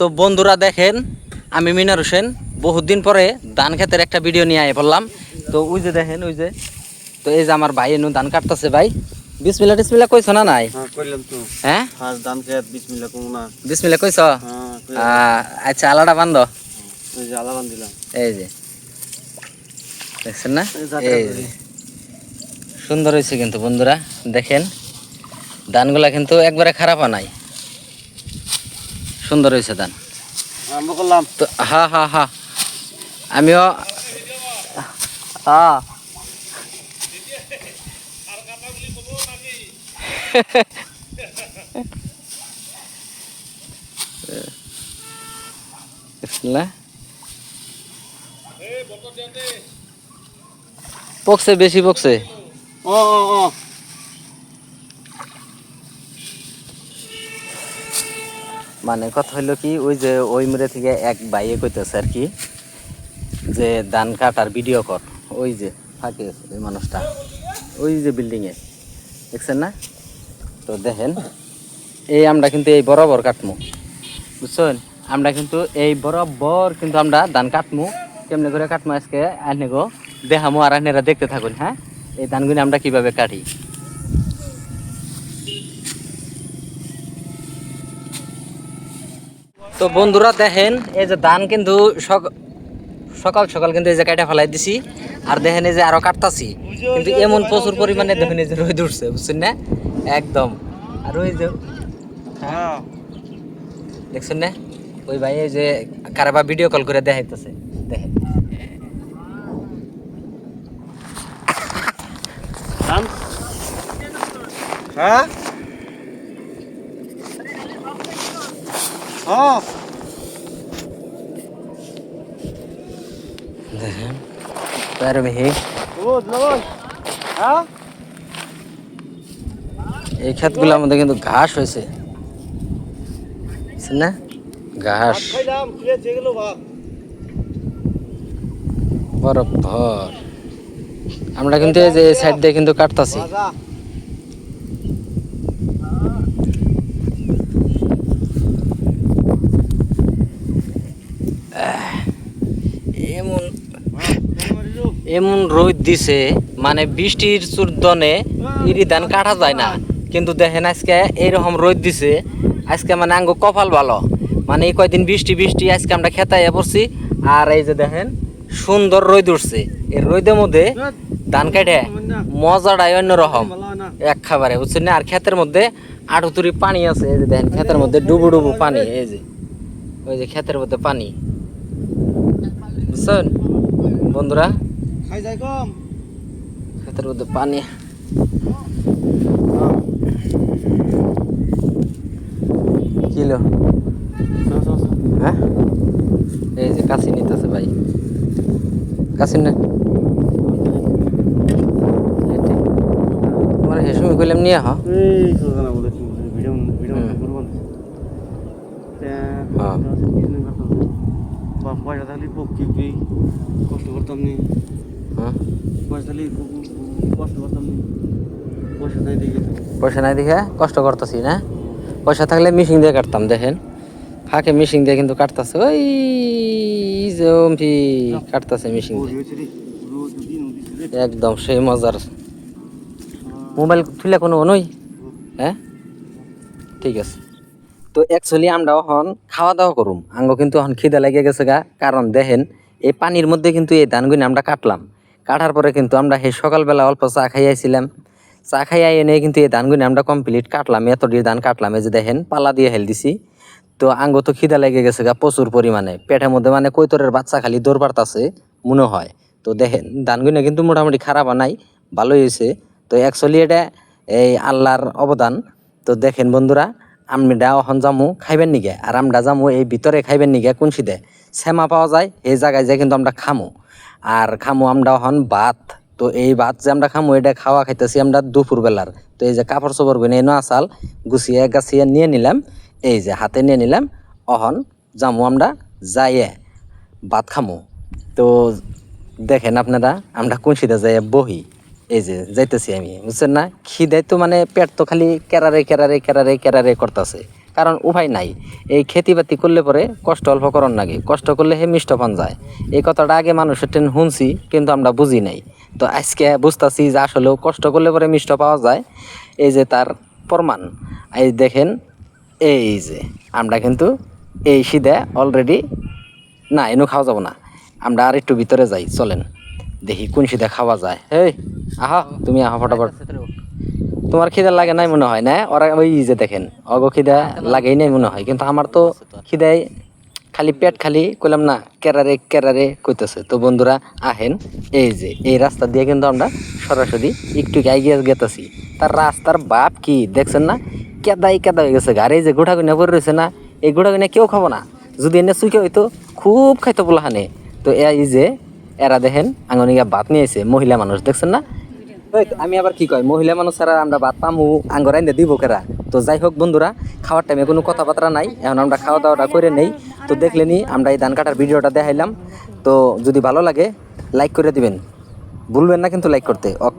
তো বন্ধুরা দেখেন আমি মিনার হোসেন। বহুত দিন পরে ধান খেতের একটা ভিডিও নিয়ে আয় বললাম। তো ওই যে দেখেন ওই যে। তো এই যে আমার ভাই এনু ধান কাটতেছে ভাই। বিসমিল্লা টিসমিল্লা কইছ না নাই? হ্যাঁ হ্যাঁ? বিসমিল্লা কইছ? হ্যাঁ আচ্ছা আলাদা বান্ধ? এই যে দেখছেন না? এই। যে। সুন্দর হয়েছে কিন্তু বন্ধুরা দেখেন। ধানগুলা কিন্তু একবারে খারাপ নাই। সুন্দর হয়েছে ধান। আরম্ভ করলাম। তো হ্যাঁ হ্যাঁ হ্যাঁ আমিও হ্যাঁ পকছে বেশি পকছে। ও ও ও। মানে কথা হইল কি, ওই যে ওই মেরে থেকে এক বাইয়ে কইতেছে আর কি, যে ধান কাটার ভিডিও কর। ওই যে ফাঁকে ওই মানুষটা। ওই যে বিল্ডিংয়ে দেখছেন না? তো দেখেন, এই আমরা কিন্তু এই বরাবর কাটমু। বুঝছেন? আমরা কিন্তু এই বরাবর কিন্তু আমরা ধান কাটমু। কেমনে করে কাটমু আজকে? আনে গো, দেখামু আর আনেরা দেখতে থাকুন হ্যাঁ? এই ধানগুলি আমরা কীভাবে কাটি? তো বন্ধুরা দেখেন এই যে ধান কিন্তু সক- সকাল সকাল কিন্তু এই যে কাটা ফেলাই দিছি আর দেখেন এই যে আরও কাটতাছি। কিন্তু এমন প্রচুর পরিমাণে দেখেন এই যে রোদ উঠছে বুঝছেন না? একদম। আর ওই যে হ্যাঁ। দেখছেন না? ওই ভাই এই যে কারবা ভিডিও কল করে দেখাইতেছে। দেখেন। হ্যাঁ? দেখেন তার নবল হ্যাঁ? এই ক্ষেতগুলোর মধ্যে কিন্তু ঘাস হয়েছে। না ঘাস। বরফ ভর। আমরা কিন্তু এই যে সাইড দিয়ে কিন্তু কাটতাছি। এমন। এমন রোদ দিছে মানে বৃষ্টির চুর্দনে ইরি ধান কাটা যায় না। কিন্তু দেখেন আজকে এইরকম রোদ দিছে, আজকে মানে আঙ্গ কপাল ভালো। মানে এই কয়দিন বৃষ্টি বৃষ্টি, আজকে আমরা খেতাইয়া পড়ছি। আর এই যে দেখেন, সুন্দর রোদ উঠছে। এই রোদের মধ্যে ধান কাটে, মজাটাই অন্যরকম এক খাবারে বুঝছেন না? আর ক্ষেতের মধ্যে আটুতুরি পানি আছে, এই যে দেখেন, ক্ষেতের মধ্যে ডুবু ডুবু পানি, এই যে। ওই যে ক্ষেতের মধ্যে পানি। বুঝছেন বন্ধুরা? খাই যাই কম ক্ষেতের মধ্যে পানি। কিলো হ্যাঁ? এই যে কাশি নিতেছে ভাই। কাশি না। তোমার হেসুমি কইলাম নিয়ে হ এই সোজা বলেছি ভিডিও ভিডিও হুম। করব না হ্যাঁ। বা পয়সা থাকলে পক্ষে কি কষ্ট করতাম নি হুম। পয়সা থাকলে কষ্ট করতাম নি পয়সা নাই দেখে পয়সা নাই দেখে কষ্ট করতেছি না? পয়সা থাকলে মিশিং দিয়ে কাটতাম দেখেন। ফাঁকে মিশিং দিয়ে কিন্তু কাটতেছে। ওই জম্পি কাটতেছে মিশিং দিয়ে। একদম সেই মজার। মোবাইল তুলে কোনো নই? হ্যাঁ? ঠিক আছে। তো অ্যাকচুয়ালি আমরা এখন খাওয়া দাওয়া করুম। আঙ্গ কিন্তু এখন খিদে লেগে গেছে গা। কারণ দেখেন, এই পানির মধ্যে কিন্তু এই ধানগুলি আমরা কাটলাম। কাটার পরে কিন্তু আমরা সেই সকালবেলা অল্প চা খাইয়াছিলাম। চা খাইয়া এনে কিন্তু এই ধানগুলি আমরা কমপ্লিট কাটলাম। এত এতটি ধান কাটলাম। এই যে দেখেন, পালা দিয়ে হেল দিছি। তো আঙ্গ তো খিদা লেগে গেছে গা প্রচুর পরিমাণে। পেটের মধ্যে মানে কৈতরের বাচ্চা খালি দৌড় পারতাছে মনে হয়। তো দেখেন ধানগুলো কিন্তু মোটামুটি খারাপ নাই, ভালোই হয়েছে তো অ্যাকচুয়ালি এটা এই আল্লাহর অবদান। তো দেখেন বন্ধুরা আমরা এখন যামু খাইবেন নিগে। আর আমরা যামু এই ভিতরে খাইবেন নিগে কোন সিদে সেমা পাওয়া যায়, এই জায়গায় যাই কিন্তু আমরা খামু। আর খামু আমরা এখন ভাত তো এই ভাত যে আমরা খামু, এটা খাওয়া খাইতেছি আমরা দুপুর বেলার তো এই যে কাপড় চোপড় গুনে এনে আসাল, গুছিয়ে গাছিয়ে নিয়ে নিলাম। এই যে হাতে নিয়ে নিলাম, অহন যামু আমরা যাইয়ে ভাত খামু। তো দেখেন আপনারা আমরা কোন সিধা যাই বহি। এই যে, যাইতেছি আমি, বুঝছেন না? খিদায় তো মানে পেট তো খালি কেরারে কেরারে কেরারে কেরারে করতেছে। কারণ উপায় নাই। এই খেতিবাতি করলে পরে কষ্ট অল্প করণ লাগে। কষ্ট করলে হে মিষ্ট পান যায়। এই কথাটা আগে মানুষের ট্রেন শুনছি, কিন্তু আমরা বুঝি নাই। তো আজকে বুঝতেছি যে আসলেও কষ্ট করলে পরে মিষ্ট পাওয়া যায়। এই যে তার প্রমাণ। এই দেখেন, এই যে, আমরা কিন্তু এই সিদে অলরেডি না, এনু খাওয়া যাব না। আমরা আর একটু ভিতরে যাই, চলেন। দেখি, কোন সিদে খাওয়া যায়? এই আহা, তুমি আহা ফটাফট। তোমার খিদে লাগে নাই মনে হয়, না? ওরা ওই যে দেখেন, অগ খিদা লাগেই নাই মনে হয়, কিন্তু আমার তো খিদায় খালি পেট খালি, কইলাম না, কেরারে কেরারে কইতেছে। তো বন্ধুরা, আহেন, এই যে, এই রাস্তা দিয়ে কিন্তু আমরা সরাসরি একটু এগিয়ে গেতেছি। তার রাস্তার বাপ কি, দেখছেন না? কেদাই কেদা হয়ে গেছে গাড়ি যে গোটা গুনা পড়ে রয়েছে না, এই গোটা গুনা কেউ খাব না। যদি এনে চুইকে হইতো, খুব খাইতো বলাহানে তো এই যে এরা দেখেন আঙ্গনিয়া ভাত নিয়েছে মহিলা মানুষ, দেখছেন না? আমি আবার কি কয়, মহিলা মানুষ ছাড়া আমরা ভাত পামু, আঙ্গর আইনে দিব কেরা? তো যাই হোক বন্ধুরা, খাওয়ার টাইমে কোনো কথাবার্তা নাই, এখন আমরা খাওয়া দাওয়াটা করে নেই। তো দেখলেনি আমরা এই ধান কাটার ভিডিওটা দেখাইলাম। তো যদি ভালো লাগে লাইক করে দিবেন। ভুলবেন না কিন্তু লাইক করতে ওকে